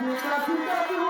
మీ అమ్మతో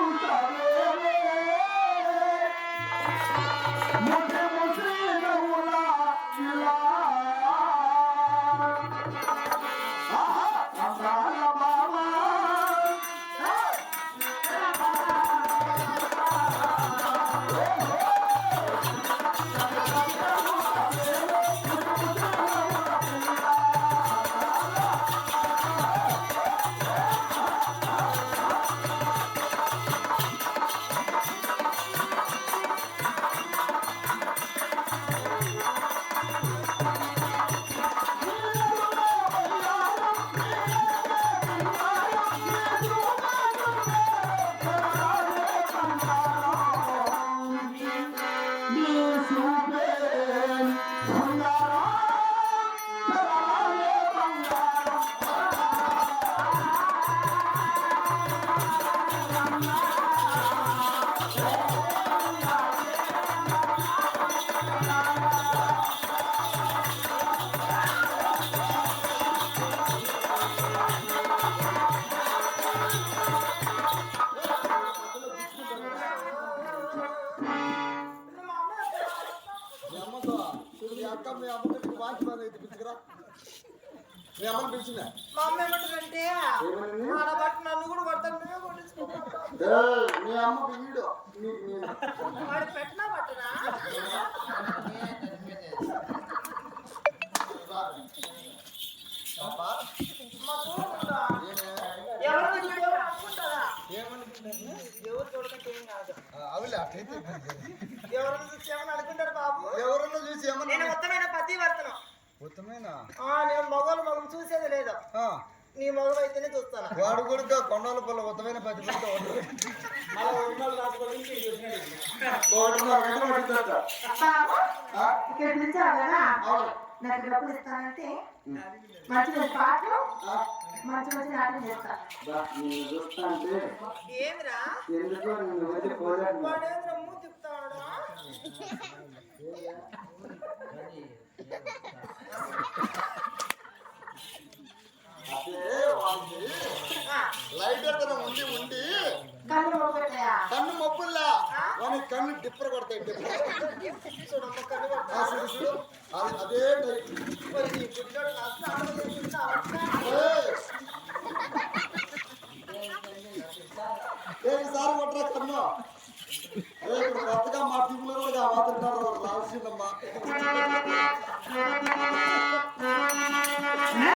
చూడు మీ అక్క మీ అయితే పిలుచుకురా మీ అమ్మని పిలిచిందా? మా అమ్మ ఏమంటారంటే ఆడబట్టి నన్ను కూడా నువ్వే మీ వాడు. పెట్టినా పట్టనా? ఎవరు చూడకంటే ఏం కాదు. అవులే అట్లయితే ఎవరు చూసి ఏమని అనుకుంటారు బాబు? ఆ, నేను మగవాళ్ళు మగం చూసేది లేదు. ఆ, నీ మగం అయితేనే చూస్తాను. వాడు కూడా కొండల పల్ల ఉత్తమైన పది ఇక్కడ పిలిచావు కదా? నాకు డబ్బులు ఇస్తానంటే మంచి మంచి పాటలు మంచి మంచి నాటకం చేస్తా. ఏమిరా? ఎందుకో మూతి తిప్పుతాడు అదే వాడికి లైట్ ఎక్కడ ఉండి ఉండి కళ్ళు మొక్కటాయా కన్ను మబ్బుల్లా వాని కన్ను డిప్పర్ కొడతాయి డిప్పర్ చూడమ్మ కళ్ళు ఆ, కొడతా చూడు చూడు అది అదే టైప్ మరి నీ పుట్టినోడు నాకు సామాన్లు చేస్తున్నావా? ఏయ్! ఏ ఈసారి కొట్టరా కన్ను? కొత్తగా మా టీంలో కూడా మాట్లాడుతున్నారు రావాల్సిందమ్మా.